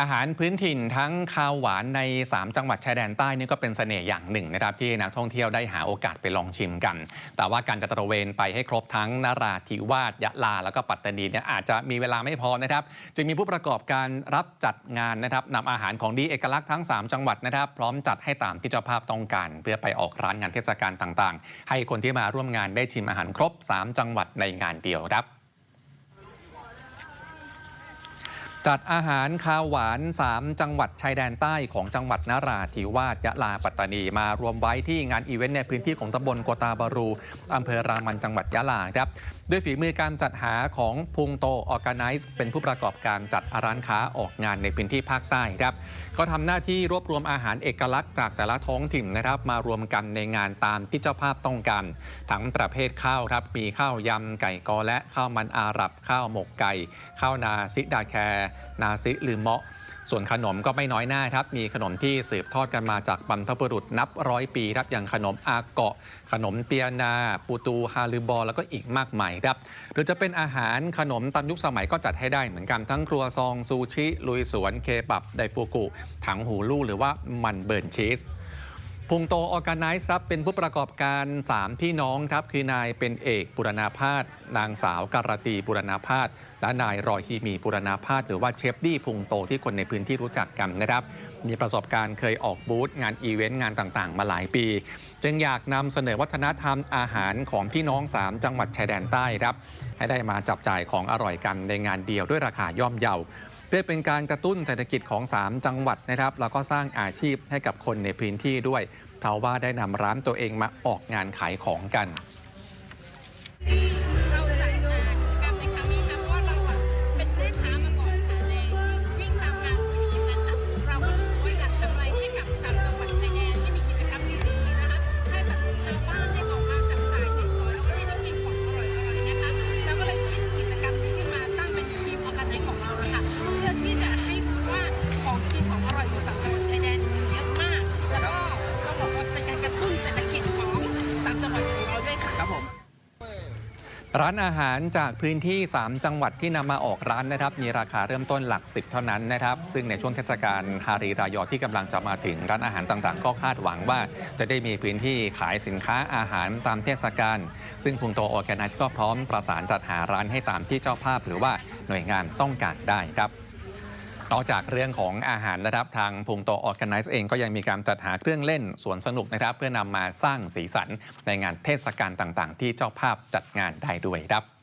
อาหารพื้นถิ่นทั้งคาวหวานใน 3 จังหวัดชายแดนใต้นี่ก็เป็นเสน่ห์อย่างหนึ่งนะครับที่นักท่องเที่ยวได้หาโอกาสไปลองชิมกัน แต่ว่าการจะตระเวนไปให้ครบทั้งนาราธิวาสยะลา แล้วก็ปัตตานีเนี่ยอาจจะมีเวลาไม่พอนะครับ จึงมีผู้ประกอบการรับจัดงานนะครับนำอาหารของดีเอกลักษณ์ทั้ง 3 จังหวัดนะครับ พร้อมจัดให้ตามที่เจ้าภาพต้องการ เพื่อไปออกร้านงานเทศกาลต่างๆ ให้คนที่มาร่วมงานได้ชิมอาหารครบ 3 จังหวัดในงานเดียวครับ จัดอาหารคาวหวาน 3 จังหวัดชายแดนใต้ของจังหวัดนาราธิวาสยะลาปัตตานี มารวมไว้ที่งานอีเวนต์ในพื้นที่ของตำบลโกตาบารูอำเภอรามันจังหวัดยะลาครับด้วยฝีมือการจัดหาของพุงโตออแกไนซ์เป็นผู้ประกอบการจัดร้านค้าออกงานในพื้นที่ภาคใต้ครับก็ทำหน้าที่รวบรวมอาหารเอกลักษณ์จากแต่ละท้องถิ่นนะครับ มารวมกันในงานตามที่เจ้าภาพต้องการทั้งประเภทข้าวครับมีข้าวยำไก่กอและข้าวมันอาหรับข้าวหมกไก่ ข้าวนาซิดาแคร์นาซิหรือเมาะ ส่วนขนมก็ไม่น้อยหน้าครับ มีขนมที่สืบทอดกันมาจากบรรพบุรุษนับร้อยปีครับ อย่างขนมอาเกาะ ขนมเปียนา ปูตูฮาลือบอ แล้วก็อีกมากมายครับ หรือจะเป็นอาหารขนมตามยุคสมัยก็จัดให้ได้เหมือนกันทั้งครัวซองซูชิ ลุยสวนเคบับไดฟูกุ ถังหูลู่หรือว่ามันเบิร์นชีส พุงโตออ g a ไนซ์ครับเป็นผู้ประกอบการ 3 พี่น้องครับคือนายเป็นเอกบุรณาพาสนางสาวการตีบุรณาพาสและนายรอยฮีมีบุรณาพาสหรือว่าเชฟดี้พุงโตที่คนในพื้นที่รู้จักกันนะครับ มีประสบการณ์เคยออกบูธงานอีเวนต์งานต่างๆ มาหลายปี จึงอยากนำเสนอวัฒนธรรมอาหารของพี่น้อง 3 จังหวัดชายแดนใต้ครับให้ได้มาจับจ่ายของอร่อยกันในงานเดียวด้วยราคาย่อมเยา เพื่อเป็นการกระตุ้นเศรษฐกิจของ 3 จังหวัดนะครับแล้วก็สร้างอาชีพให้กับคนในพื้นที่ด้วยเทาว่าได้นำร้านตัวเองมาออกงานขายของกัน ร้านอาหารจากพื้นที่ 3 จังหวัดที่นำมาออกร้านนะครับ มีราคาเริ่มต้นหลักสิบเท่านั้นนะครับ ซึ่งในช่วงเทศกาลฮารีรายอที่กำลังจะมาถึงร้านอาหารต่างๆ ก็คาดหวังว่า จะได้มีพื้นที่ขายสินค้าอาหารตามเทศกาลซึ่งพุงโตออแกไนซ์ก็พร้อมประสานจัดหาร้านให้ตามที่เจ้าภาพ หรือว่าหน่วยงานต้องการได้ครับ นอกจากเรื่องของอาหารนะครับทางพุงโตออ g a ไนซ์เองก็ยังมีการจัดหาเครื่องเล่นสวนสนุกนะครับ เพื่อนำมาสร้างสีสันในงานเทศกาลต่างๆ ที่เจ้าภาพจัดงานได้ด้วยครับ